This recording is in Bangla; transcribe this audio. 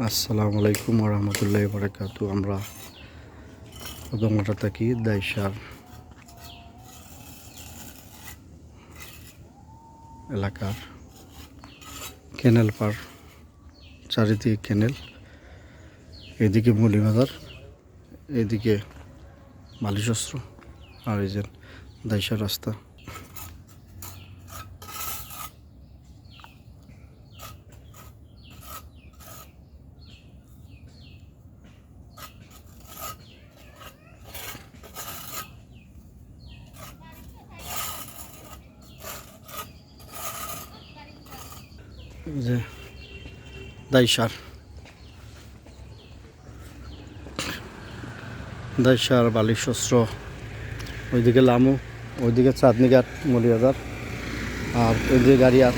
আসসালামু আলাইকুম রহমতুল্লাহ বারাকাতু আমরা গঙ্গাটা থাকি দাইসার এলাকার কেনেল পার, চারিদিকে কেনেল, এদিকে মুলিবাজার এদিকে বালিশস্ত্র, আর এই যে দাইসার রাস্তা। যে দাইসার। দাইসার বালিশস্ত্র ওইদিকে লামু ওইদিকে চাঁদনিঘাট মলিয়াজার। আর ওইদিকে গাড়িয়ার।